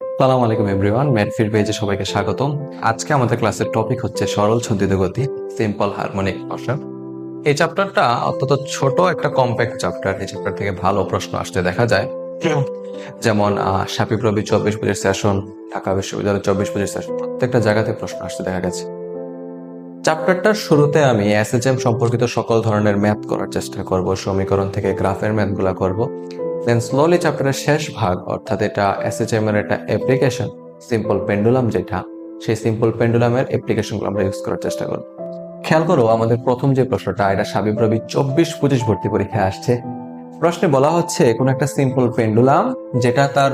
সালাম আলাইকুম এভরিওয়ান ম্যাটফিল্ড পেজে সবাইকে স্বাগতম। আজকে আমাদের ক্লাসের টপিক হচ্ছে সরল ছন্দিত গতি সিম্পল হারমোনিক মোশন এই চ্যাপ্টারটা অত্যন্ত ছোট একটা কম্প্যাক্ট চ্যাপ্টার এই চ্যাপ্টার থেকে ভালো প্রশ্ন আসতে দেখা যায়। যেমন সাপিক রবি চব্বিশ পঁচিশ সেশন ঢাকা বিশ্ববিদ্যালয় চব্বিশ পঁচিশ সেশন প্রত্যেকটা জায়গাতে প্রশ্ন আসতে দেখা গেছে। চ্যাপ্টারটার শুরুতে আমি এসএচএম সম্পর্কিত সকল ধরনের ম্যাথ করার চেষ্টা করব। সমীকরণ থেকে গ্রাফের ম্যাথগুলো করব। দেন স্লোলি চ্যাপ্টারের শেষ ভাগ, অর্থাৎ এটা এসএচএম এর একটা অ্যাপ্লিকেশন সিম্পল পেন্ডুলাম যেটা, সেই সিম্পল পেন্ডুলামের অ্যাপ্লিকেশনগুলো আমরা ইউজ করার চেষ্টা করব। খেয়াল করো, আমাদের প্রথম যে প্রশ্নটা, এটা সাবিব রবি চব্বিশ পঁচিশ ভর্তি পরীক্ষায় আসছে। প্রশ্নে বলা হচ্ছে, কোন একটা সিম্পল পেন্ডুলাম যেটা তার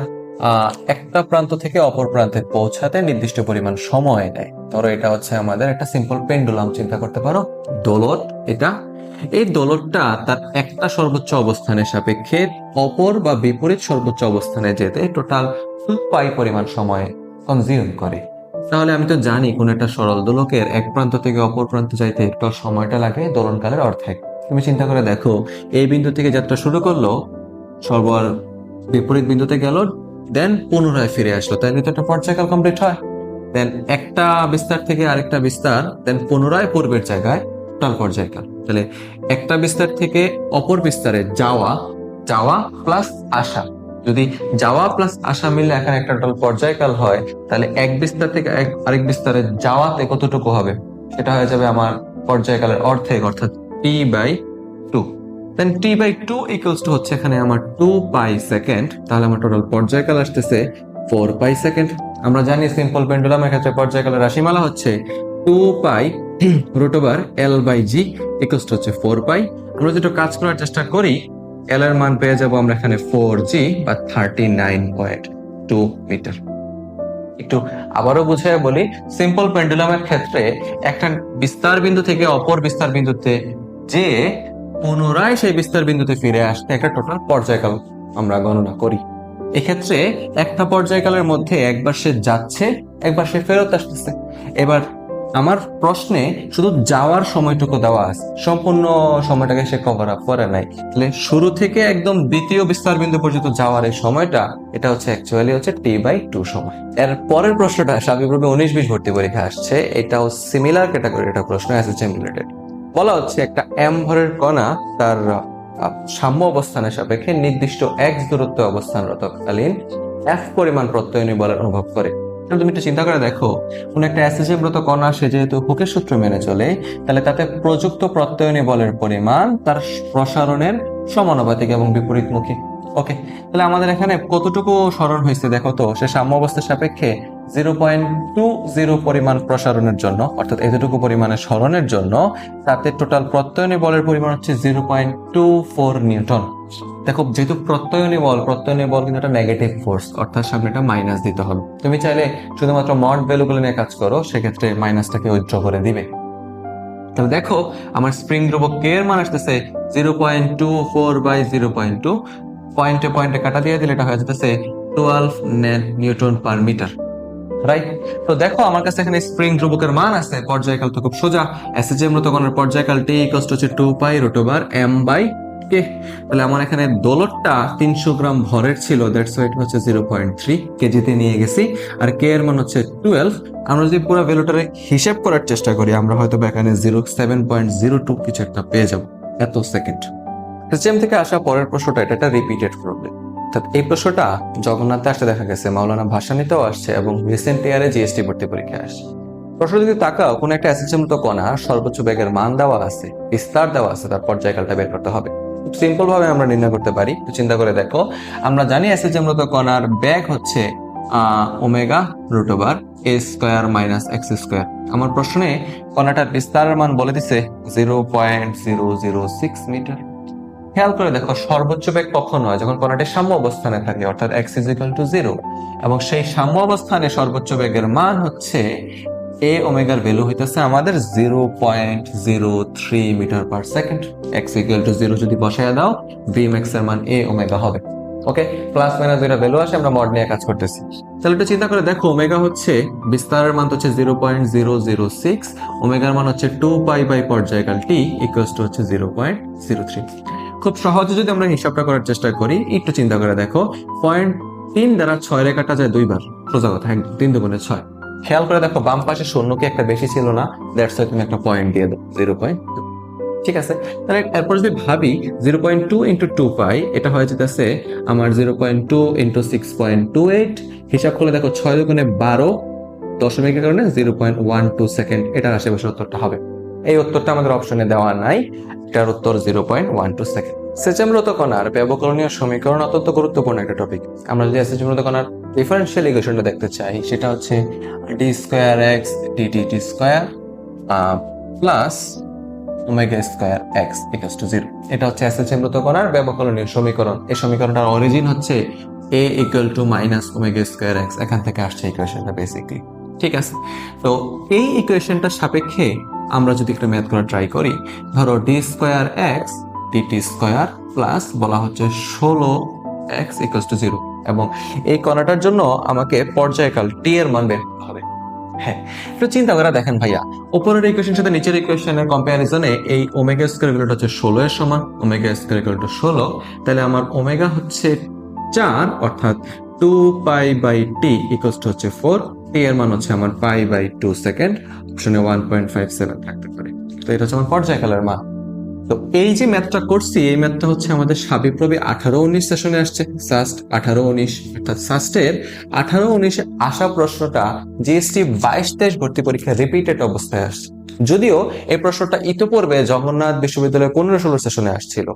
একটা প্রান্ত থেকে অপর প্রান্তে পৌঁছাতে নির্দিষ্ট পরিমাণ সময় নেয়। ধরো এটা হচ্ছে আমাদের একটা সিম্পল পেন্ডুলাম চিন্তা করতে পারো দোলট এটা এই দোলকটা তার একটা সর্বোচ্চ অবস্থানের সাপেক্ষে অপর বা বিপরীত সর্বোচ্চ অবস্থানে যেতে টোটাল টু পাই পরিমাণ সময় কনজিউম করে। তাহলে আমি তো জানি কোন একটা সরল দোলকের এক প্রান্ত থেকে অপর প্রান্তে যাইতে একটু সময়টা লাগে দোলনকালের অর্ধেক। তুমি চিন্তা করে দেখো, এই বিন্দু থেকে যাত্রা শুরু করল, সর্বর বিপরীত বিন্দুতে গেল দেন পুনরায় ফিরে আসলো। তাই তো একটা পর্যায়কাল কমপ্লিট হয়। দেন একটা বিস্তার থেকে আরেকটা বিস্তার দেন পুনরায় পূর্বের জায়গায় টোটাল পর্যায়কাল তাহলে একটা বিস্তার থেকে অপর বিস্তারে যাওয়া যাওয়া প্লাস আসা। যদি যাওয়া প্লাস আসা মিলে এখানে একটা টোটাল পর্যায়কাল হয়, তাহলে এক বিস্তার থেকে এক- আরেক বিস্তারে যাওয়াতে কতটুকু হবে? সেটা হয়ে যাবে আমার পর্যায়কালের অর্ধেক, অর্থাৎ T by two then T by two equals to হচ্ছে এখানে আমার টু পাই সেকেন্ড তাহলে আমার টোটাল পর্যায়কাল আসতেছে ফোর পাই সেকেন্ড আমরা জানি সিম্পল পেন্ডুলামের ক্ষেত্রে পর্যায়কালের রাশিমালা হচ্ছে two pi root L by G equals হচ্ছে ফোর পাই। আমরা যেটা কাজ করার চেষ্টা করি, এল এর মান পেয়ে যাব আমরা এখানে ফোর জি বা thirty nine point two metre. একটু আবারও বুঝিয়ে বলি, সিম্পল পেন্ডুলামের ক্ষেত্রে একটা বিস্তার বিন্দু থেকে অপর বিস্তার বিন্দুতে যে পুনরায় সেই বিস্তার বিন্দুতে ফিরে আসতে একটা টোটাল পর্যায়কাল আমরা গণনা করি। এক্ষেত্রে একটা পর্যায়কালের মধ্যে একবার সে যাচ্ছে, একবার সে ফেরত আসতেছে। এবার আমার প্রশ্নে শুধু যাওয়ার সময়টুকু দেওয়া আছে। সম্পূর্ণ সময়টাকে সে কভার আপ করে নাই। তাহলে শুরু থেকে একদম দ্বিতীয় বিস্তার বিন্দু পর্যন্ত যাওয়ার এই সময়টা, এটা হচ্ছে অ্যাকচুয়ালি হচ্ছে টি বাই টু সময়। এর পরের প্রশ্নটা স্বাভাবিকভাবে উনিশ বিশ ভর্তি পরীক্ষা আসছে। এটাও সিমিলার ক্যাটাগরি একটা প্রশ্ন এসএসএম রিলেটেড বলা হচ্ছে একটা এম ভরের কণা তার সাম্য অবস্থানের সাপেক্ষে নির্দিষ্ট এক্স দূরত্বে অবস্থানরতকালীন এফ পরিমাণ প্রত্যয়নী বলের অনুভব করে। তাহলে তুমি একটু চিন্তা করে দেখো, কোন একটা অ্যাসিজেব্রত কণা সে যেহেতু হুকের সূত্র মেনে চলে, তাহলে তাতে প্রযুক্ত প্রত্যয়নী বলের পরিমাণ তার প্রসারণের সমানুপাতিক এবং বিপরীতমুখী। ওকে তাহলে আমাদের এখানে কতটুকু স্মরণ হয়েছে দেখো তো? সে সাম্য অবস্থার সাপেক্ষে জিরো পয়েন্ট টু জিরো পরিমাণ প্রসারণের জন্য, অর্থাৎ এতটুকু পরিমাণে স্মরণের জন্য, তাতে টোটাল প্রত্যয়নী বলের পরিমাণ হচ্ছে zero point two four newton. দেখো, যেহেতু প্রত্যয়নী বল প্রত্যয়নী বল কিন্তু একটা নেগেটিভ ফোর্স অর্থাৎ সামনে একটা মাইনাস দিতে হবে। তুমি চাইলে শুধুমাত্র মড ভ্যালুগুলো নিয়ে কাজ করো, সেক্ষেত্রে মাইনাসটাকে উইথড্র করে দিবে। তাহলে দেখো, আমার স্প্রিং ধ্রুবক কে এর মান আসতেছে zero point two four by zero point two. পয়েন্টে পয়েন্টে কাটা দিয়ে দিলে এটা হয়ে যেতেছে twelve newton per metre right তো দেখো, আমার কাছে এখানে স্প্রিং ধ্রুবকের মান আছে। পর্যায়কাল তো খুব সোজা। এসএজের মতো কোনের পর্যায়কাল টি ইকুয়ালস টু হচ্ছে two pi root over M by K তাহলে আমার এখানে দোলটটা তিনশো গ্রাম ভরের ছিল। দ্যাটস ওয়াইট হচ্ছে জিরো পয়েন্ট থ্রি কেজিতে নিয়ে গেছি। আর কে এর মান হচ্ছে টুয়েলভ আমরা যদি পুরো ভ্যালুটারে হিসেব করার চেষ্টা করি, আমরা হয়তো এখানে zero seven point zero two কিছু একটা পেয়ে যাব। এত সেকেন্ড সিস্টেম থেকে আসা পরের প্রশ্নটা, এটা একটা রিপিটেড প্রবলেম অর্থাৎ এই প্রশ্নটা জগন্নাথে আসতে দেখা গেছে, মাওলানা ভাসানিতেও আসছে এবং রিসেন্ট ইয়ারে জিএসটি ভর্তি পরীক্ষায় আসছে। প্রশ্ন যদি তাকাও, কোন একটা অ্যাসিস্টেম মতো কণা, সর্বোচ্চ বেগের মান দেওয়া আছে, বিস্তার দেওয়া আছে, তার পর্যায়কালটা বের করতে হবে। সিম্পল ভাবে আমরা নির্ণয় করতে পারি। চিন্তা করে দেখো, আমরা জানি অ্যাসিস্টেম মতো কণার ব্যাগ হচ্ছে omega root over A square minus X square. আমার প্রশ্নে কণাটার বিস্তারের মান বলে দিছে, zero point zero zero six metre. খেয়াল করে দেখো, সর্বোচ্চ বেগ কখন হয়? যখন কণাটি সাম্য অবস্থানে থাকে, অর্থাৎ এক্স ইজিক্যাল টু জিরো এবং সেই সাম্য অবস্থানে সর্বোচ্চ বেগের মান হচ্ছে এ ওমেগার ভ্যালু হইতেছে আমাদের zero point zero three metre per second X equal to zero যদি বসায় দাও ভি ম্যাক্স এর মান এ ওমেগা হবে। ওকে প্লাস মাইনাস যেটা ভ্যালু আসে, আমরা মড নিয়ে কাজ করতেছি। তাহলে একটু চিন্তা করে দেখো, ওমেগা হচ্ছে, বিস্তারের মান হচ্ছে zero point zero zero six ওমেগার মান হচ্ছে টু পাই বাই পর্যায়কাল টি ইকুয়ালস টু হচ্ছে জিরো পয়েন্ট জিরো থ্রি খুব সহজে যদি আমরা হিসাবটা করার চেষ্টা করি, একটু চিন্তা করে দেখো পয়েন্ট তিন দ্বারা ছয় রেখাটা যায় দুইবার। সোজা কথা একদম তিন দুগুণে ছয়। খেয়াল করে দেখো, বাম পাশে শূন্য কি একটা বেশি ছিল না দ্যাটস তুমি একটা পয়েন্ট দিয়ে দাও জিরো পয়েন্ট ঠিক আছে? তাহলে এরপর যদি ভাবি zero point two into two pi এটা হয়ে যেতেছে আমার zero point two into six point two eight হিসাব করলে দেখো, ছয় দুগুণে বারো দশমিকের কারণে zero point one two second এটার আশেপাশে উত্তরটা হবে। এই উত্তরটা আমাদের অপশনে দেওয়া নাই। এটার উত্তর zero point one two second সেচেমরত কণার ব্যবকরণীয় সমীকরণ অত্যন্ত গুরুত্বপূর্ণ একটা টপিক আমরা যদি সেচেমরত কণার ডিফারেন্সিয়াল ইকুয়েশনটা দেখতে চাই, সেটা হচ্ছে D square X DT T square plus omega square X equals to zero এটা হচ্ছে এসএচএমরত কণার ব্যবকলনীয় সমীকরণ। এই সমীকরণটার অরিজিন হচ্ছে A equal to minus omega square X এখান থেকে আসছে ইকুয়েশনটা বেসিকলি ঠিক আছে? তো এই ইকুয়েশনটার সাপেক্ষে আমরা যদি একটা ম্যাথ করা ট্রাই করি, ধরো D square X DT square plus বলা হচ্ছে ষোলো এক্স ইকুয়ালস টু জিরো এবং এই কণাটার জন্য আমাকে পর্যায়কাল টি এর মান বের হবে। হ্যাঁ একটু চিন্তা করে দেখেন ভাইয়া। উপরের ইকুয়েশন সাথে নিচের ইকুয়েশনের কম্পারিজনে এই ওমেগা স্কোয়ার ইকুয়াল হচ্ছে ষোলো এর সমান ওমেগা স্কোয়ার ইকুয়াল টু ষোলো। তাহলে আমার ওমেগা হচ্ছে চার, অর্থাৎ two pi by T equals to হচ্ছে ফোর এর মান হচ্ছে আমার পাই বাই টু সেকেন্ড অপশনে ওয়ান পয়েন্ট ফাইভ সেভেন থাকতে পারে। তো এটা হচ্ছে আমার পর্যায়কালের মান। তো এই যে ম্যাথটা করছি, এই ম্যাথটা হচ্ছে আমাদের সাবিপ্রবি আঠারো উনিশ সেশনে আসছে। সাস্ট আঠারো উনিশ, অর্থাৎ সাস্টের আঠারো উনিশে আসা প্রশ্নটা জিএসটি বাইশ তেইশ ভর্তি পরীক্ষা রিপিটেড অবস্থায় আসছে। যদিও এই প্রশ্নটা ইতোপূর্বে জগন্নাথ বিশ্ববিদ্যালয়ের পনেরো ষোলো সেশনে আসছিল।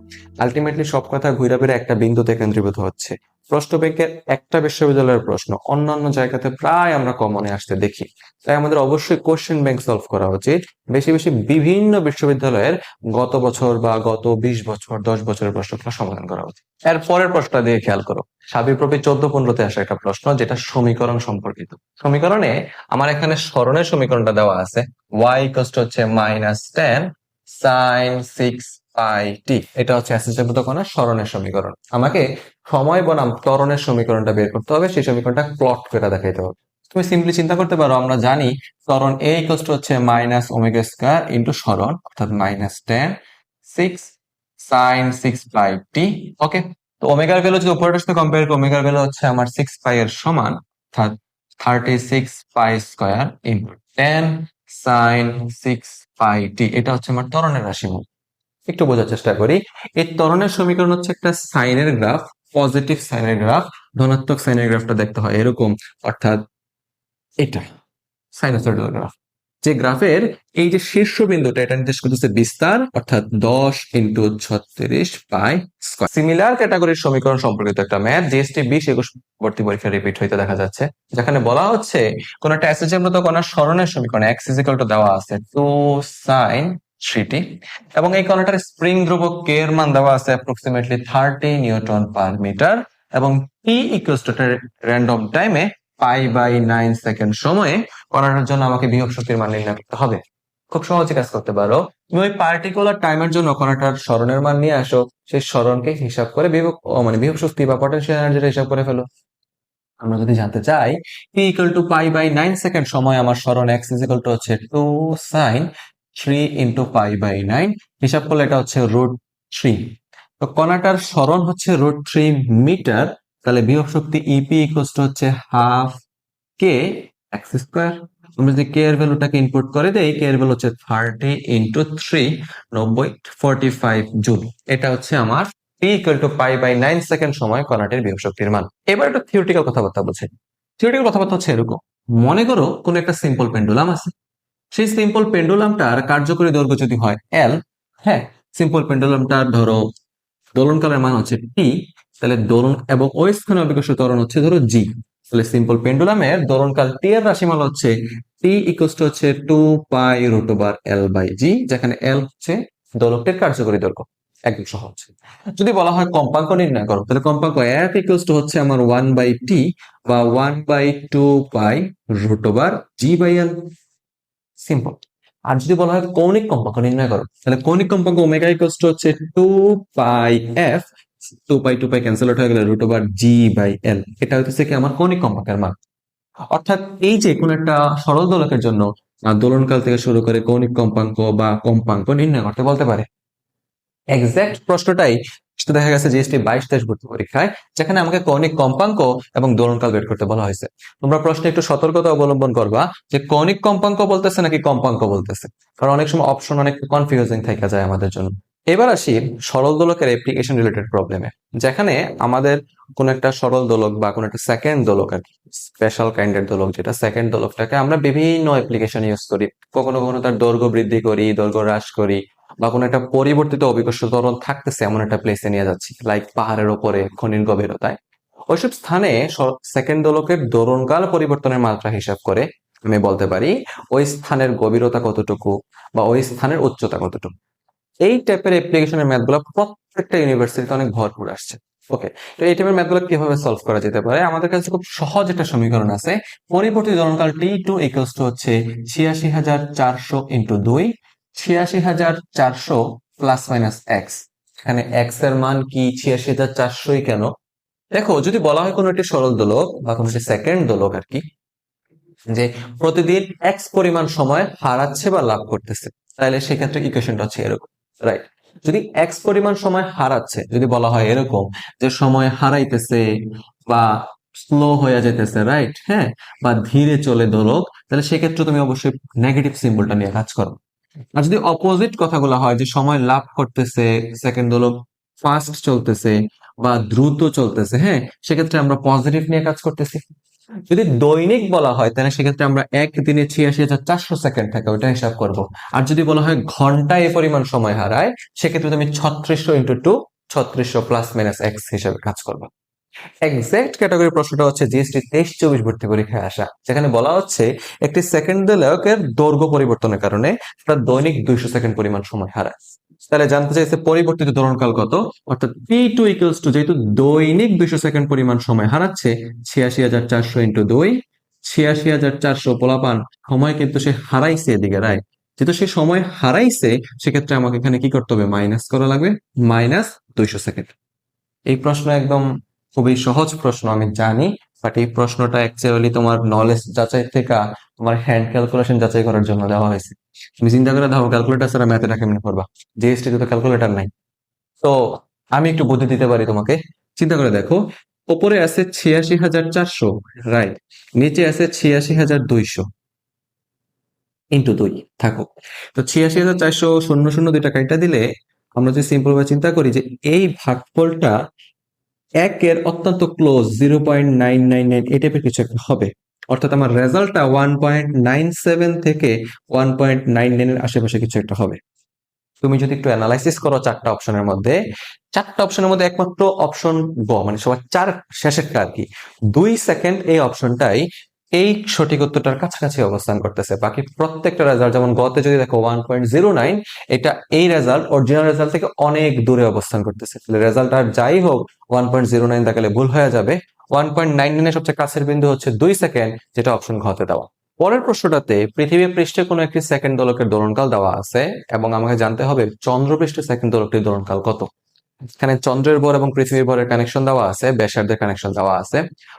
আলটিমেটলি সব কথা ঘুরে ফিরে একটা বিন্দুতে কেন্দ্রীভূত হচ্ছে। প্রশ্ন ব্যাংকের একটা বিশ্ববিদ্যালয়ের প্রশ্ন, অন্যান্য জায়গাতে প্রায় আমরা কমনে আসতে দেখি। তাই আমাদের অবশ্যই কোশ্চেন ব্যাংক সলভ করা উচিত। বেশি বেশি বিভিন্ন বিশ্ববিদ্যালয়ের গত বছর বা গত বিশ বছর, দশ বছরের প্রশ্নগুলো সমাধান করা উচিত। এর পরের প্রশ্নটা দিয়ে খেয়াল করো। সাবিপ্রবি চোদ্দ পনেরোতে আসা একটা প্রশ্ন, যেটা সমীকরণ সম্পর্কিত। সমীকরণে আমার এখানে স্মরণের সমীকরণটা দেওয়া আছে। ওয়াই কষ্ট হচ্ছে minus ten sine six pi T এটা হচ্ছে অ্যাসিস্টেন্ট কোনা স্মরণের সমীকরণ। আমাকে সময় বনাম ত্বরণের সমীকরণটা বের করতে হবে, সেই সমীকরণটা প্লট করে দেখাইতে হবে। তুমি সিম্পলি চিন্তা করতে পারো, আমরা জানি ত্বরণ এ ইকোয়াস হচ্ছে মাইনাস ওমেগা স্কোয়ার ইন্টু স্মরণ, অর্থাৎ minus ten six sine six pi T okay তো ওমেগার ভ্যালু যদি উপরের সাথে কম্পেয়ার করি ওমেগার ভ্যালু হচ্ছে আমার সিক্স পাই এর সমান, অর্থাৎ thirty six pi square into ten sine six pi T এটা হচ্ছে আমার ত্বরণের রাশিমাল একটু বোঝার চেষ্টা করি, এই ত্বরণের সমীকরণ হচ্ছে একটা সাইনের গ্রাফ পজিটিভ সাইনের গ্রাফ ধনাত্মক সাইনের গ্রাফটা দেখতে হয়, এরকম, অর্থাৎ এটা সাইনোসয়েডাল গ্রাফ যে গ্রাফের এই যে শীর্ষবিন্দুটা, এটা নির্দেশ করতেছে বিস্তার, অর্থাৎ দশ ইন্টু ছত্রিশ পাই স্কোয়ার। সিমিলার ক্যাটাগরির সমীকরণ সম্পর্কিত একটা ম্যাথ জিএসটি বিশ একুশ ভর্তি পরীক্ষা রিপিট হইতে দেখা যাচ্ছে, যেখানে বলা হচ্ছে, কোন একটা অ্যাসিজের মতো কোন স্মরণের সমীকরণ এক্স ইজিক্যাল দেওয়া আছে টু সাইন থ্রিটি এবং এই কণাটার স্প্রিং ধ্রুবক কে এর মান দেওয়া আছে approximately thirty newton per metre এবং টি ইকুয়ালস টু র্যান্ডম টাইমে পাই বাই নাইন সেকেন্ড সময়ে কণাটার জন্য আমাকে বিভব শক্তির মান নির্ণয় করতে হবে। খুব সহজে কাজ করতে পারো। তুমি ওই পার্টিকুলার টাইমের জন্য কণাটার স্মরণের মান নিয়ে আসো, সেই স্মরণকে হিসাব করে বিভব মানে বিভব শক্তি বা পটেনশিয়াল এনার্জিটা হিসাব করে ফেলো। আমরা যদি জানতে চাই P equal to pi by nine second সময় আমার স্মরণ এক্স ইজ ইকুয়াল টু হচ্ছে two sine three into pi by nine হিসাব করলে এটা হচ্ছে রুট থ্রি তো কণাটার স্মরণ হচ্ছে রুট থ্রি মিটার তাহলে বিভব শক্তি ইপি ইকুয়ালস টু হচ্ছে হাফ কে এক্স স্কোয়ার আমরা যদি কে এর ভ্যালুটাকে ইনপুট করে দেই কে এর ভ্যালু হচ্ছে থার্টি ইন্টু থ্রি নব্বই ফোরটি ফাইভ জুল এটা হচ্ছে আমার P equal to pi by nine second সময় কণাটির বিভব শক্তির মান। এবার একটা থিওরিটিক্যাল কথাবার্তা বলছি। থিওরিটিক্যাল কথাবার্তা হচ্ছে এরকম। মনে করো কোন একটা সিম্পল পেন্ডুলাম আছে। সেই সিম্পল পেন্ডুলামটার কার্যকরী দৈর্ঘ্য যদি হয় এল হ্যাঁ সিম্পল পেন্ডুলামটার ধরো, দোলনকালের মান হচ্ছে টি তাহলে দোলন এবং ওই স্থানে অবিকর্ষ ত্বরণ হচ্ছে ধরো জি তাহলে সিম্পল পেন্ডুলামের দোলনকাল টি এর রাশিমালা হচ্ছে টি ইকুয়াস টু হচ্ছে two pi root over L by G যেখানে এল হচ্ছে দোলকটির কার্যকরী দৈর্ঘ্য। একদম সহজ। যদি বলা হয় কম্পাঙ্ক নির্ণয় করো, তাহলে কম্পাঙ্ক এফ ইকুয়াস টু হচ্ছে আমার ওয়ান বাই টি বা one by two pi root over G by L simple আর যদি বলা হয় কৌণিক কম্পাঙ্ক নির্ণয় করো, তাহলে কৌণিক কম্পাঙ্ক ওমেগা ইকুয়ালস টু হচ্ছে two pi F two pi two pi cancel হয়ে গেলে root over G by L এটা হচ্ছে কি আমার কৌণিক কম্পাঙ্কের মান। অর্থাৎ এই যে কোন একটা সরল দোলকের জন্য দোলনকাল থেকে শুরু করে কৌণিক কম্পাঙ্ক বা কম্পাঙ্ক নির্ণয় করতে বলতে পারে। এক্সাক্ট প্রশ্নটাই দেখা গেছে জিএসটি বাইশ তেইশ ভর্তি পরীক্ষায়, যেখানে আমাকে কৌণিক কম্পাঙ্ক এবং দোলনকাল বের করতে বলা হয়েছে। তোমরা প্রশ্নে একটু সতর্কতা অবলম্বন করবা যে কৌণিক কম্পাঙ্ক বলতেছে নাকি কম্পাঙ্ক বলতেছে। কারণ অনেক সময় অপশন অনেক কনফিউজিং থেকে যায় আমাদের জন্য। এবার আসি সরল দোলকের অ্যাপ্লিকেশন রিলেটেড প্রবলেমে যেখানে আমাদের কোন একটা সরল দোলক বা কোন একটা সেকেন্ড দোলক আর কি স্পেশাল কাইন্ডের দোলক যেটা সেকেন্ড দোলকটাকে আমরা বিভিন্ন অ্যাপ্লিকেশন ইউজ করি। কখনো কখনো তার দৈর্ঘ্য বৃদ্ধি করি, দৈর্ঘ্য হ্রাস করি বা কোনো একটা পরিবর্তিত অভিকর্ষ ত্বরণ থাকতেছে এমন একটা প্লেসে নিয়ে যাচ্ছি লাইক পাহাড়ের ওপরে, খনির গভীরতায়। ওইসব স্থানে সেকেন্ড দোলকের দোলনকাল পরিবর্তনের মাত্রা হিসাব করে আমি বলতে পারি, ওই স্থানের গভীরতা কতটুকু বা ওই স্থানের উচ্চতা কতটুকু। এই টাইপের অ্যাপ্লিকেশনের ম্যাথগুলো প্রত্যেকটা ইউনিভার্সিটিতে অনেক ভরপুর আসছে। ওকে তো এই টাইপের ম্যাথগুলো কীভাবে সলভ করা যেতে পারে? আমাদের কাছে খুব সহজ একটা সমীকরণ আছে। পরিবর্তিত জনকাল টি টু ইকুয়ালস টু হচ্ছে ছিয়াশি হাজার চারশো ইন্টু দুই, ছিয়াশি হাজার চারশো প্লাস মাইনাস এক্স এখানে এক্সের মান কি, ছিয়াশি হাজার চারশোই কেন? দেখো, যদি বলা হয় কোনো একটি সরল দোলক বা কোনো একটি সেকেন্ড দোলক আর কি, যে প্রতিদিন এক্স পরিমাণ সময় হারাচ্ছে বা লাভ করতেছে, তাহলে সেক্ষেত্রে ইকুয়েশনটা হচ্ছে এরকম। রাইট যদি এক্স পরিমাণ সময় হারাচ্ছে, যদি বলা হয় এরকম, যে সময় হারাইতেছে বা স্লো হয়ে যেতেছে রাইট হ্যাঁ? বা ধীরে চলে দোলক, তাহলে সেক্ষেত্রে তুমি অবশ্যই নেগেটিভ সিম্বলটা নিয়ে কাজ করো। আর যদি অপোজিট কথাগুলো হয়, যে সময় লাভ করতেছে সেকেন্ড দোলক ফাস্ট চলতেছে বা দ্রুত চলতেছে হ্যাঁ? সেক্ষেত্রে আমরা পজিটিভ নিয়ে কাজ করতেছি। যদি দৈনিক বলা হয়, তাহলে সেক্ষেত্রে আমরা একদিনে ছিয়াশি হাজার চারশো সেকেন্ড থাকে, ওইটা হিসাব করব। আর যদি বলা হয় ঘন্টায় এ পরিমাণ সময় হারায়, সেক্ষেত্রে তুমি ছত্রিশশো ইন্টু টু ছত্রিশশো প্লাস মাইনাস এক্স হিসাবে কাজ করব। এক্সাক্ট ক্যাটাগরি প্রশ্নটা হচ্ছে জিএসটি তেইশ চব্বিশ ভর্তি পরীক্ষায় আসা। যেখানে বলা হচ্ছে, একটি সেকেন্ড দোলকের দৈর্ঘ্য পরিবর্তনের কারণে তার দৈনিক দুইশো সেকেন্ড পরিমাণ সময় হারায়। তাহলে জানতে চাইছে পরিবর্তিত দোলনকাল কত? অর্থাৎ পি টু ইকুয়ালস টু যেহেতু দৈনিক দুইশো সেকেন্ড পরিমাণ সময় হারাচ্ছে, ছিয়াশি হাজার চারশো ইন্টু দুই, ছিয়াশি হাজার চারশো পোলাপান সময় কিন্তু সে হারাইছে এদিকে রায় যেহেতু সে সময় হারাইছে, সেক্ষেত্রে আমাকে এখানে কি করতে হবে? মাইনাস করা লাগবে? মাইনাস দুইশো সেকেন্ড এই প্রশ্ন একদম খুবই সহজ প্রশ্ন, আমি জানি। বাট এই প্রশ্নটা অ্যাকচুয়ালি তোমার নলেজ যাচাই থেকে তোমার হ্যান্ড ক্যালকুলেশন যাচাই করার জন্য দেওয়া হয়েছে। তুমি চিন্তা করে দেখো ক্যালকুলেটার ছাড়া ম্যাথটা কেমনে করবা। জিএসটি তো ক্যালকুলেটার নাই। তো আমি একটু বুদ্ধি দিতে পারি তোমাকে। চিন্তা করে দেখো, ওপরে আছে ছিয়াশি হাজার চারশো রাইট নিচে আছে ছিয়াশি হাজার দুইশো। ইন্টু দুই, থাকো। তো ছিয়াশি হাজার চারশো শূন্য শূন্য দুইটা কাইটা দিলে আমরা যদি সিম্পল ভাবে চিন্তা করি যে এই ভাগফলটা একের অত্যন্ত close zero point nine nine nine এই টাইপের কিছু একটা হবে। অর্থাৎ আমার রেজাল্টটা ওয়ান পয়েন্ট নাইন সেভেন থেকে ওয়ান পয়েন্ট নাইন নাইনের আশেপাশে কিছু একটা হবে। তুমি যদি একটু অ্যানালাইসিস করো চারটা অপশনের মধ্যে, চারটা অপশনের মধ্যে একমাত্র অপশন গ মানে সবার চার শেষেরটা আর কি। দুই সেকেন্ড এই অপশনটাই এই সঠিক উত্তরটার কাছাকাছি অবস্থান করতেছে। বাকি প্রত্যেকটা রেজাল্ট যেমন গতে যদি দেখো ওয়ান পয়েন্ট জিরো নাইন এটা এই রেজাল্ট অরিজিনাল রেজাল্ট থেকে অনেক দূরে অবস্থান করতেছে। রেজাল্ট আর যাই হোক ওয়ান পয়েন্ট জিরো নাইন দেখালে ভুল হয়ে যাবে। ওয়ান পয়েন্ট নাইন নাইনের সবচেয়ে কাছের বিন্দু হচ্ছে দুই সেকেন্ড যেটা অপশন ঘতে দেওয়া। পরের প্রশ্নটাতে পৃথিবী পৃষ্ঠে কোনো একটি সেকেন্ড দোলকের দোলনকাল দেওয়া আছে, এবং আমাকে জানতে হবে চন্দ্র পৃষ্ঠে সেকেন্ড দোলকটির দোলনকাল কত। এখানে চন্দ্রের ভর এবং পৃথিবীর ভরের কানেকশন দেওয়া আছে, ব্যাসার্ধের কানেকশন দেওয়া আছে।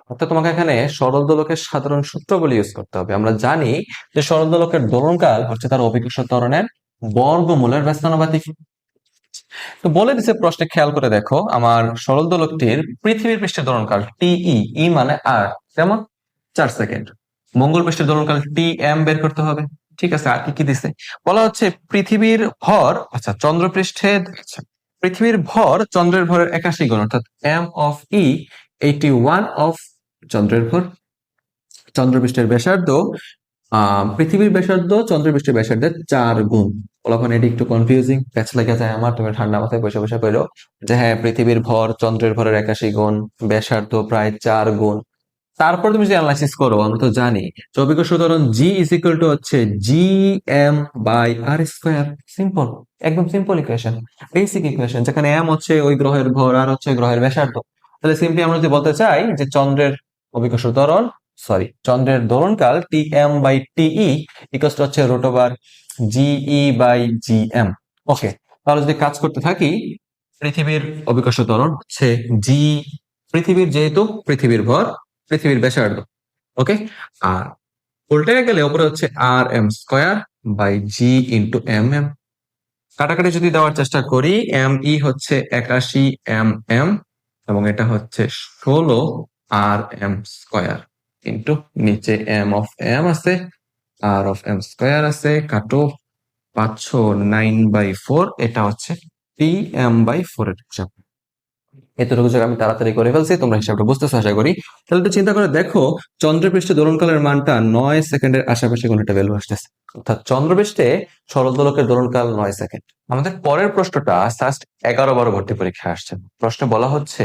অর্থাৎ তোমাকে এখানে সরল দোলকের সাধারণ সূত্রগুলি ইউজ করতে হবে। আমরা জানি যে সরল দোলকের দোলনকাল হচ্ছে তার অভিকর্ষ ত্বরণের বর্গমূলের ব্যস্তানুপাতিক। তো বলে দিছে প্রশ্নে খেয়াল করে দেখো, আমার সরল দোলকটির পৃথিবীর পৃষ্ঠের দোলনকাল টিই ই মানে আর যেমন চার সেকেন্ড। মঙ্গল পৃষ্ঠের দোলনকাল টি এম বের করতে হবে। ঠিক আছে, আর কি কি দিছে? বলা হচ্ছে পৃথিবীর ভর আচ্ছা চন্দ্রপৃষ্ঠে আচ্ছা পৃথিবীর ভর চন্দ্রের ভরের একাশি গুণ, অর্থাৎ M of E eighty one of চন্দ্রের ভর। চন্দ্রপৃষ্ঠের ব্যাসার্ধ পৃথিবীর ব্যাসার্ধ চন্দ্রপৃষ্ঠের ব্যাসার্ধের চার গুণ। ফলাফল এটি একটু কনফিউজিং প্যাচ লেগে যায় আমার, তুমি ঠান্ডা মাথায় বসে বসে কইলো যে হ্যাঁ পৃথিবীর ভর চন্দ্রের ভরের একাশি গুণ, ব্যাসার্ধ প্রায় চার গুণ। তারপর তুমি যদি অ্যানালাইসিস করো, আমরা তো জানি। চৌবিক সুতরাং জি ইজ ইকুয়াল টু হচ্ছে G M by R square simple একদম সিম্পল ইকুয়েশন বেসিক ইকুয়েশন যেখানে এম হচ্ছে ওই গ্রহের ভর আর হচ্ছে গ্রহের ব্যাসার্ধ। তাহলে সিম্পলি আমরা যদি বলতে চাই যে চন্দ্রের অভিকর্ষ ত্বরণ সরি চন্দ্রের দোলনকাল T M by TE equal হচ্ছে root over GE by G M okay তাহলে যদি কাজ করতে থাকি, পৃথিবীর অভিকর্ষ ত্বরণ হচ্ছে জি পৃথিবীর যেহেতু পৃথিবীর ভর পৃথিবীর ব্যাসার্ধ ওকে আর উল্টে গেলে উপরে হচ্ছে R M square by G into M M কাটাকাটি যদি দেওয়ার চেষ্টা করি এম ই হচ্ছে একাশি এম এম এবং এটা হচ্ছে ষোলো আর এম স্কোয়ার কিন্তু নিচে এম অফ এম আছে আর অফ এম স্কোয়ার আছে, কাটো পাঁচশো নাইন বাই ফোর এটা হচ্ছে পি এম বাই ফোর এর হিসাব। এতটুকু জায়গা আমি তাড়াতাড়ি করে ফেলছি, তোমরা হিসাবটা বুঝতেছো, আশা করি। তাহলে একটু চিন্তা করে দেখো, চন্দ্রপৃষ্ঠে দোলনকালের মানটা নয় সেকেন্ডের আশেপাশে কোনো একটা ভ্যালু আসতেছে। অর্থাৎ চন্দ্রপৃষ্ঠে সরল দোলকের দোলনকাল নয় সেকেন্ড। আমাদের পরের প্রশ্নটা ফার্স্ট এগারো বারো ভর্তি পরীক্ষা আসছে। প্রশ্ন বলা হচ্ছে,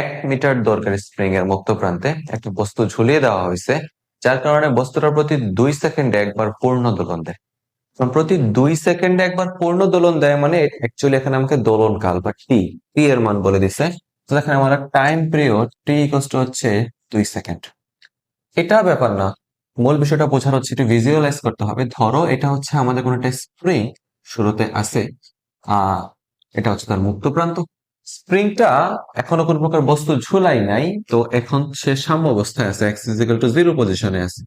এক মিটার দরকারি স্প্রিং এর মুক্ত প্রান্তে একটা বস্তু ঝুলিয়ে দেওয়া হয়েছে, যার কারণে বস্তুটার প্রতি দুই সেকেন্ডে একবার পূর্ণ দোলন দেয়। প্রতি দুই সেকেন্ডে একবার পূর্ণ দোলন দেয় মানে অ্যাকচুয়ালি এখানে আমাকে দোলন কাল বা টি টি এর মান বলে দিছে। তো এখানে আমার টাইম পিরিয়ড টি ইকোয়াস হচ্ছে দুই সেকেন্ড এটা ব্যাপার না। মূল বিষয়টা বোঝার হচ্ছে একটু ভিজুয়ালাইজ করতে হবে। ধরো এটা হচ্ছে আমাদের কোনো একটা স্প্রিং শুরুতে আছে। আহ এটা হচ্ছে তার মুক্ত প্রান্ত। স্প্রিংটা এখনও কোন প্রকার বস্তু ঝুলাই নাই, তো এখন সে সাম্য অবস্থায় আছে এক্স ইজিক্যাল টু জিরো পজিশনে আছে।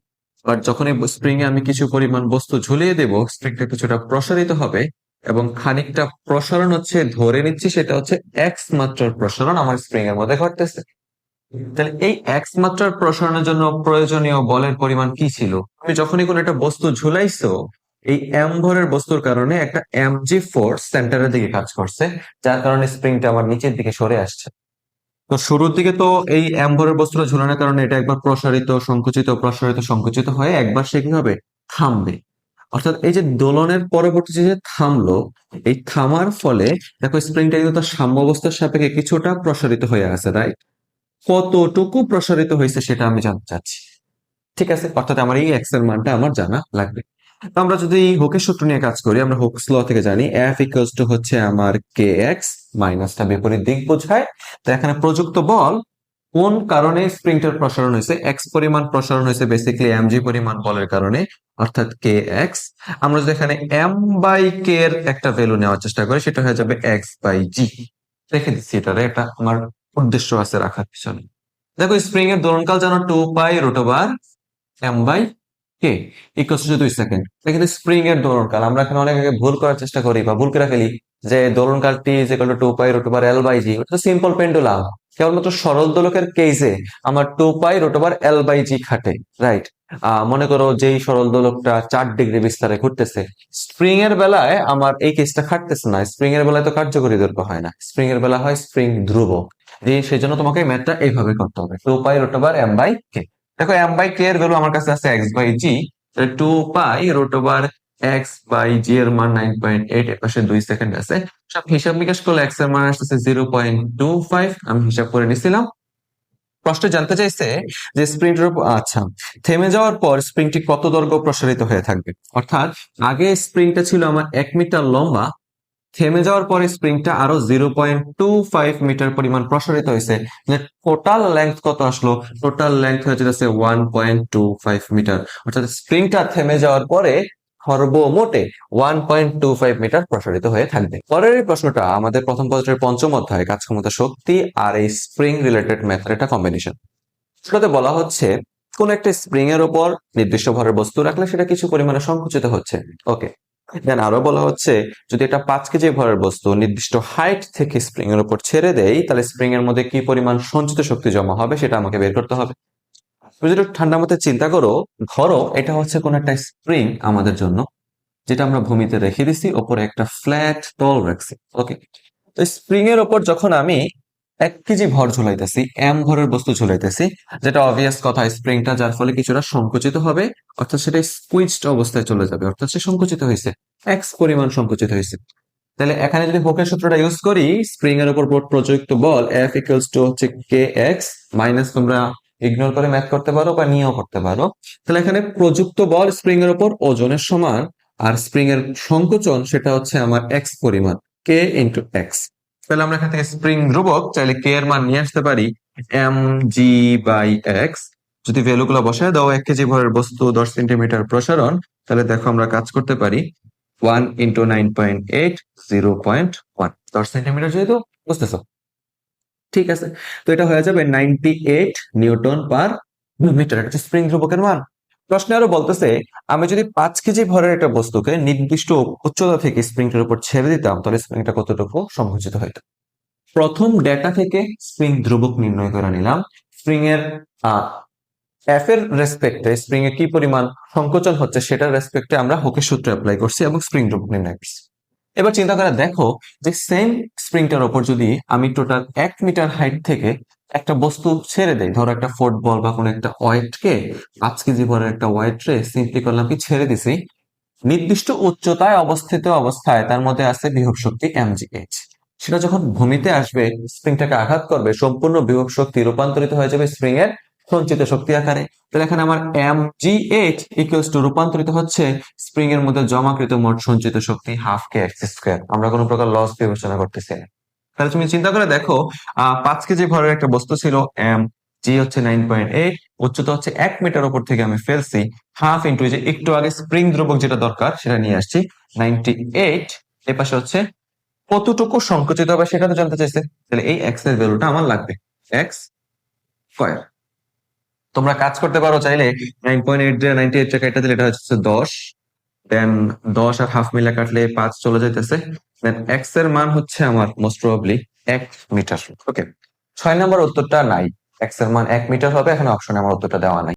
বাট যখন এই স্প্রিং এ আমি কিছু পরিমাণ বস্তু ঝুলিয়ে দেব স্প্রিংটা কিছুটা প্রসারিত হবে এবং খানিকটা প্রসারণ হচ্ছে ধরে নিচ্ছি সেটা হচ্ছে এক্স মাত্রার প্রসারণ আমার স্প্রিং এর মধ্যে ঘটতেছে। তাহলে এই এক্স মাত্রার প্রসারণের জন্য প্রয়োজনীয় বলের পরিমাণ কি ছিল? তুমি যখনই কোনো একটা বস্তু ঝুলাইছো, এই এম ভরের বস্তুর কারণে একটা এম জি ফোর্স সেন্টারের দিকে কাজ করছে, যার কারণে স্প্রিংটা আমার নিচের দিকে সরে আসছে। তো শুরুর দিকে তো এই এম ভরের বস্তুটা ঝুলানোর কারণে এটা একবার প্রসারিত, সংকুচিত প্রসারিত, সংকুচিত হয়ে একবার সে কি হবে? থামবে। অর্থাৎ এই যে দোলনের পরবর্তী যে থামলো, এই থামার ফলে দেখো স্প্রিংটা কিন্তু তার সাম্য অবস্থার সাপেক্ষে কিছুটা প্রসারিত হয়ে আছে রাইট কতটুকু প্রসারিত হয়েছে সেটা আমি জানতে চাচ্ছি। ঠিক আছে? অর্থাৎ আমার এই এক্সের মানটা আমার জানা লাগবে। আমরা যদি হুকের সূত্র নিয়ে কাজ করি, আমরা হুকস ল থেকে জানি এফ ইকুয়ালস টু হচ্ছে আমার কে এক্স মাইনাসটা বিপরীত দিক বোঝায়। তো এখানে প্রযুক্ত বল কোন কারণে স্প্রিংটার প্রসারণ হয়েছে? এক্স পরিমাণ প্রসারণ হয়েছে বেসিক্যালি এম জি পরিমাণ বলের কারণে, অর্থাৎ কে এক্স আমরা যদি এখানে এম বাই কে এর একটা ভ্যালু নেওয়ার চেষ্টা করি, সেটা হয়ে যাবে এক্স বাই জি রেখে দিচ্ছি এটারে এটা আমার উদ্দেশ্য আছে রাখার পিছনে। দেখো স্প্রিং এর দোলনকাল যেন two pi root over M by K? Equal to দুই সেকেন্ড কিন্তু স্প্রিং এর দোলনকাল আমরা এখানে অনেক আগে ভুল করার চেষ্টা করি বা ভুল করে ফেলি যে দোলনকালটি is equal to two pi root over L by G ওটা সিম্পল পেন্ডুলাম কেবলমাত্র সরল দোলকের কেসে আমার two pi root over L by G খাটে রাইট মনে করো যেই সরল দোলকটা চার ডিগ্রি বিস্তারে ঘুরতেছে স্প্রিং এর বেলায় আমার এই কেসটা খাটতেছে না। স্প্রিং এর বেলায় তো কার্যকরী দৈর্ঘ্য হয় না। স্প্রিং এর বেলা হয় স্প্রিং ধ্রুব। এই সেই জন্য তোমাকে ম্যাথটা এইভাবে করতে হবে। Two pi root over M by K দেখো এম বাই কে এর ভ্যালু আমার কাছে আছে X by G two pi root over X by G এর মান নাইন পয়েন্ট এইট পাশে দুই সেকেন্ড আছে। সব হিসাব নিকাশ করলে এক্সের মান আসতেছে জিরো পয়েন্ট টু ফাইভ আমি হিসাব করে নিছিলাম। প্রশ্ন জানতে চাইছে যে স্প্রিংটির আচ্ছা থেমে যাওয়ার পর স্প্রিংটি কত দৈর্ঘ্য প্রসারিত হয়ে থাকবে? অর্থাৎ আগে স্প্রিংটা ছিল আমার এক মিটার লম্বা থেমে যাওয়ার পরে স্প্রিংটা আরও zero point two five metre পরিমাণ প্রসারিত হয়েছে। টোটাল লেন্থ কত আসলো? টোটাল লেন্থ হয়ে যেতেছে one point two five metre অর্থাৎ স্প্রিংটা থেমে যাওয়ার পরে সর্বমোটে one point two five metre প্রসারিত হয়ে থাকবে। পরের প্রশ্নটা আমাদের প্রথম পত্রের পঞ্চম অধ্যায় কাজ ক্ষমতা শক্তি আর এই স্প্রিং রিলেটেড ম্যাথের একটা কম্বিনেশন সেটাতে বলা হচ্ছে, কোন একটা স্প্রিং এর উপর নির্দিষ্ট ভরের বস্তু রাখলে সেটা কিছু পরিমাণে সংকুচিত হচ্ছে। ওকে দেন আরও বলা হচ্ছে, যদি এটা পাঁচ কেজি ভরের বস্তু নির্দিষ্ট হাইট থেকে স্প্রিং এর উপর ছেড়ে দেয় তাহলে স্প্রিং এর মধ্যে কি পরিমাণ সঞ্চিত শক্তি জমা হবে সেটা আমাকে বের করতে হবে। তুমি যদি ঠান্ডা মতে চিন্তা করো, ধরো এটা হচ্ছে কোন একটা স্প্রিং আমাদের জন্য, যেটা আমরা ভূমিতে রেখে দিছি, ওপরে একটা ফ্ল্যাট তল রাখছি, ওকে? তো স্প্রিং এর ওপর যখন আমি এক কেজি ভর ঝুলাইতেছি, এম ভরের বস্তু ঝুলাইতেছি, যেটা অবভিয়াস কথা স্প্রিংটা যার ফলে কিছুটা সংকুচিত হবে, অর্থাৎ সেটা স্কুইজড অবস্থায় চলে যাবে, অর্থাৎ সে সংকুচিত হয়েছে এক্স পরিমাণ সংকুচিত হয়েছে। তাহলে এখানে যদি হোকের সূত্রটা ইউজ করি স্প্রিং এর উপর প্রযুক্ত বল এফ ইকুয়ালস টু হচ্ছে কে এক্স মাইনাস তোমরা ইগনোর করে ম্যাথ করতে পারো বা নিয়েও করতে পারো। তাহলে এখানে প্রযুক্ত বল স্প্রিং এর উপর ওজনের সমান, আর স্প্রিং এর সংকোচন সেটা হচ্ছে আমার এক্স পরিমাণ কে ইন্টু এক্স তাহলে আমরা এখান থেকে স্প্রিং ধ্রুবক চাইলে কে এর মান নিয়ে আসতে পারি এম জি বাই এক্স যদি ভ্যালু গুলো বসায় দাও, এক কেজি ভরের বস্তু, দশ সেন্টিমিটার প্রসারণ, তাহলে দেখো আমরা কাজ করতে পারি one into nine point eight zero point one দশ সেন্টিমিটার যেহেতু, বুঝতেছো? ঠিক আছে। তো এটা হয়ে যাবে ninety eight newton per metre এটা স্প্রিং ধ্রুবকের মান। প্রশ্নে আরও বলতেছে, আমি যদি পাঁচ কেজি ভরের একটা বস্তুকে নির্দিষ্ট উচ্চতা থেকে স্প্রিংটার উপর ছেড়ে দিতাম, তাহলে স্প্রিংটা কতটুকু সংকুচিত হইতো? প্রথম ডেটা থেকে স্প্রিং ধ্রুবক নির্ণয় করে নিলাম। স্প্রিং এর এফ এর রেসপেক্টে স্প্রিং এর কি পরিমাণ সংকোচন হচ্ছে সেটার রেসপেক্টে আমরা হোকের সূত্র অ্যাপ্লাই করছি এবং স্প্রিং ধ্রুবক নির্ণয় করছি। এবার চিন্তা করে দেখো যে সেম স্প্রিংটার ওপর যদি আমি টোটাল এক মিটার হাইট থেকে একটা বস্তু ছেড়ে দেয়। ধরো একটা ফুটবল বা কোনো একটা ওয়েটকে আজকে জীবনের একটা ওয়েট রে সিম্পলি করলাম কি ছেড়ে দিছি। নির্দিষ্ট উচ্চতায় অবস্থিত অবস্থায় তার মধ্যে আছে বিভব শক্তি এমজিএইচ সেটা যখন ভূমিতে আসবে স্প্রিংটাকে আঘাত করবে, সম্পূর্ণ বিভব শক্তি রূপান্তরিত হয়ে যাবে স্প্রিং এর সঞ্চিত শক্তি আকারে। তাহলে এখানে আমার M G H equals to রূপান্তরিত হচ্ছে স্প্রিং এর মধ্যে জমাকৃত মোট সঞ্চিত শক্তি হাফ কে এক্স স্কোয়ার আমরা কোনো প্রকার লস বিবেচনা করতেছি না। তাহলে তুমি চিন্তা করে দেখো পাঁচ কেজি ভরের একটা বস্তু ছিল এম জি হচ্ছে নাইন পয়েন্ট এইট উচ্চতা হচ্ছে এক মিটার উপর থেকে আমি ফেলছি। হাফ ইন্টু যে একটু আগে স্প্রিং দ্রবক যেটা দরকার, সেটা নিয়ে আসছি। নাইনটি এইট এ পাশে হচ্ছে কতটুকু সংকুচিত হবে সেটা তো জানতে চাইছে। তাহলে এই এক্সের ভ্যালুটা আমার লাগবে। এক্স স্কোয়ার তোমরা কাজ করতে পারো চাইলে। Nine point eight ninety eight কাটা দিলে এটা হচ্ছে দশ। দেন দশ আর হাফ মিলা কাটলে পাঁচ চলে যাইতেছে। দেন এক্সের মান হচ্ছে আমার মোস্ট প্রবাবলি এক মিটার ওকে ছয় নম্বর উত্তরটা নাই। এক্সের মান এক মিটার হবে, এখানে অপশনে আমার উত্তরটা দেওয়া নাই।